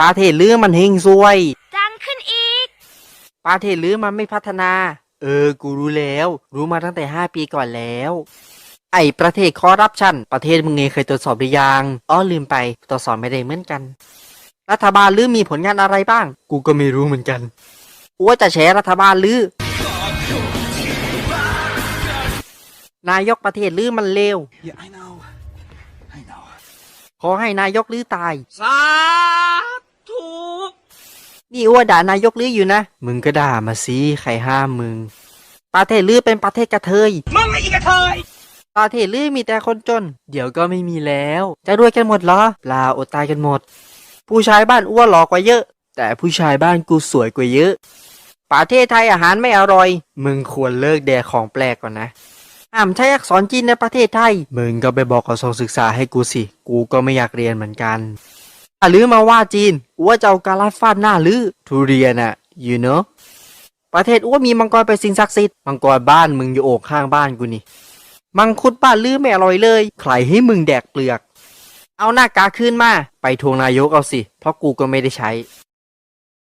ประเทศลือมันเฮงซวย ดังขึ้นอีกประเทศลือมันไม่พัฒนา เออ กูรู้แล้ว รู้มาตั้งแต่ห้าปีก่อนแล้ว ไอ้ประเทศคอร์รัปชัน ประเทศมึงเองเคยตรวจสอบหรือยังอ๋อลืมไป ตรวจสอบไม่ได้เหมือนกัน รัฐบาลลือมีผลงานอะไรบ้าง กูก็ไม่รู้เหมือนกันกูว่าจะแฉรัฐบาลลือนายกประเทศลือมันเลว Yeah, I know. I know. ขอให้นายกลือตาย สาธุนี่อ้วด่านายกลืออยู่นะ มึงก็ด่ามาสิใครห้ามมึง ประเทศลือเป็นประเทศกระเทย มึงไม่อีกระเทย ประเทศลือมีแต่คนจน เดี๋ยวก็ไม่มีแล้ว จะรวยกันหมดเหรอเปล่าอดตายกันหมด ผู้ชายบ้านอ้วนหล่อกว่าเยอะ แต่ผู้ชายบ้านกูสวยกว่าเยอะ ประเทศไทยอาหารไม่อร่อย มึงควรเลิกแดกของแปลกก่อนนะ ห้ามใช้อักษรจีนในประเทศไทย มึงก็ไปบอกกระทรวงศึกษาให้กูสิ กูก็ไม่อยากเรียนเหมือนกันถ้าลือมาว่าจีนอ้วจะเอาการัดฟาดหน้าลือทุเรียนอะ you know ประเทศอ้วมีมังกรเป็นสิ่งศักดิ์สิทธิ์ มังกรบ้านมึงอยู่โอ่งข้างบ้านกูนี่ มังคุดบ้านลือไม่อร่อยเลย ใครให้มึงแดกเปลือก เอาหน้ากากขึ้นมา ไปทวงนายกเอาสิ เพราะกูก็ไม่ได้ใช้